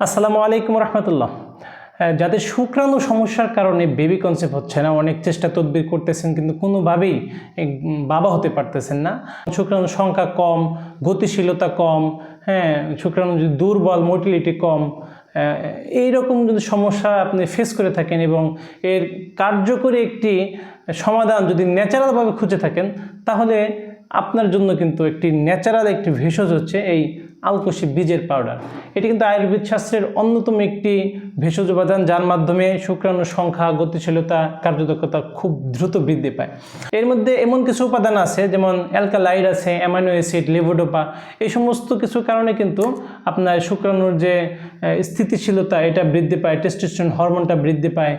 আসসালামু আলাইকুম রহমতুল্লাহ। যাদের শুক্রাণু সমস্যার কারণে বেবি কনসেপ্ট হচ্ছে না অনেক চেষ্টা তদবির করতেছেন কিন্তু কোনোভাবেই বাবা হতে পারতেছেন না। শুক্রাণুর সংখ্যা কম গতিশীলতা কম হ্যাঁ শুক্রাণু যদি দুর্বল মোটিলিটি কম আহ, এইরকম যদি সমস্যা আপনি ফেস করে থাকেন এবং এর কার্যকরী একটি সমাধান যদি ন্যাচারালভাবে খুঁজে থাকেন তাহলে আপনার জন্য কিন্তু একটি ন্যাচারাল একটি ভেষজ হচ্ছে এই আলকোষি বীজের পাউডার এটি কিন্তু আয়ুর্বেদ শাস্ত্রের অন্যতম একটি ভেষজ উপাদান, যার মাধ্যমে শুক্রাণুর সংখ্যা, গতিশীলতা, কার্যদক্ষতা খুব দ্রুত বৃদ্ধি পায়। এর মধ্যে এমন কিছু উপাদান আছে, যেমন অ্যালকালাইড আছে, অ্যামাইনো অ্যাসিড, লেভোডোপা। এই সমস্ত কিছু কারণে কিন্তু আপনার শুক্রাণুর যে স্থিতিশীলতা, এটা বৃদ্ধি পায় টেস্টোস্টেরন হরমোনটা বৃদ্ধি পায়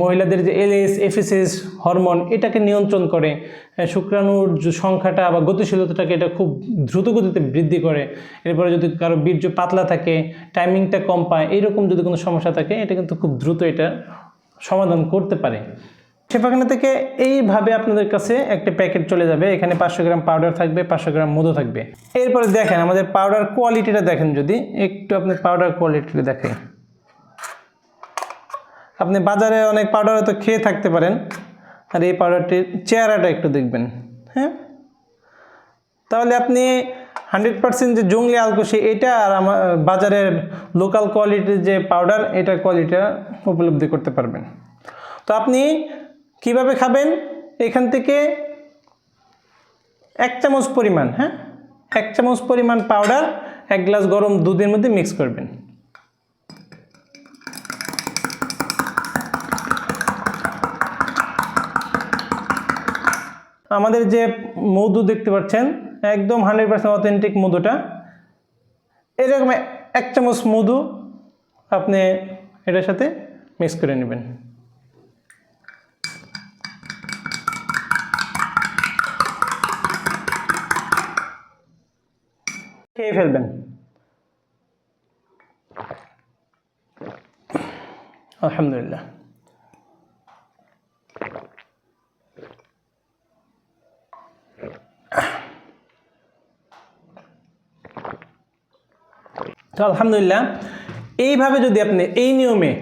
মহিলাদের যে এলএস এফএসএস হরমোন এটাকে নিয়ন্ত্রণ করে শুক্রাণুর সংখ্যাটা বা গতিশীলতাটাকে এটা খুব দ্রুত গতিতে বৃদ্ধি করে। এরপরে যদি কারও বীর্য পাতলা থাকে টাইমিংটা কম পায়, এইরকম যদি কোনো সমস্যা থাকে, এটা কিন্তু খুব দ্রুত এটা সমাধান করতে পারে। সেখানে থেকে এইভাবে আপনাদের কাছে একটা প্যাকেট চলে যাবে। এখানে পাঁচশো গ্রাম পাউডার থাকবে, পাঁচশো গ্রাম মধু থাকবে। এরপরে দেখেন, আমাদের পাউডার কোয়ালিটিটা দেখেন যদি, একটু আপনি পাউডার কোয়ালিটিটা দেখেন। আপনি বাজারে অনেক পাউডার হয়তো খেয়ে থাকতে পারেন, আর এই পাউডারটির চেহারাটা একটু দেখবেন হ্যাঁ? তাহলে আপনি হান্ড্রেড পার্সেন্ট যে জঙ্গলি আলকোষি এটা আর আমার বাজারের লোকাল কোয়ালিটির যে পাউডার এটার কোয়ালিটিটা উপলব্ধি করতে পারবেন। তো আপনি কীভাবে খাবেন? এখান থেকে এক চামচ পরিমাণ হ্যাঁ? এক চামচ পরিমাণ পাউডার এক গ্লাস গরম দুধের মধ্যে মিক্স করবেন। আমাদের যে মধু দেখতে পাচ্ছেন একদম হান্ড্রেড পার্সেন্ট অথেন্টিক মধুটা। এরকম এক চামচ মধু আপনি এটার সাথে মিক্স করে নেবেন। খেয়ে ফেলবেন। আলহামদুলিল্লাহ। তো আলহামদুলিল্লাহ, এইভাবে যদি আপনি এই নিয়মে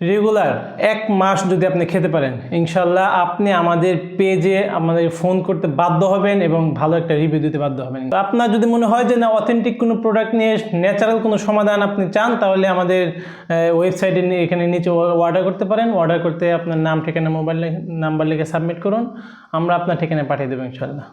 রেগুলার এক মাস যদি আপনি খেতে পারেন ইনশাল্লাহ আপনি আমাদের পেজে আমাদের ফোন করতে বাধ্য হবেন এবং ভালো একটা রিভিউ দিতে বাধ্য হবেন। আপনার যদি মনে হয় যে না অথেন্টিক কোনো প্রোডাক্ট নিয়ে ন্যাচারাল কোনো সমাধান আপনি চান, তাহলে আমাদের ওয়েবসাইটে এখানে নিচে অর্ডার করতে পারেন। অর্ডার করতে আপনার নাম, ঠিকানা মোবাইল নাম্বার লিখে সাবমিট করুন। আমরা আপনার ঠিকানায় পাঠিয়ে দেবো ইনশাল্লাহ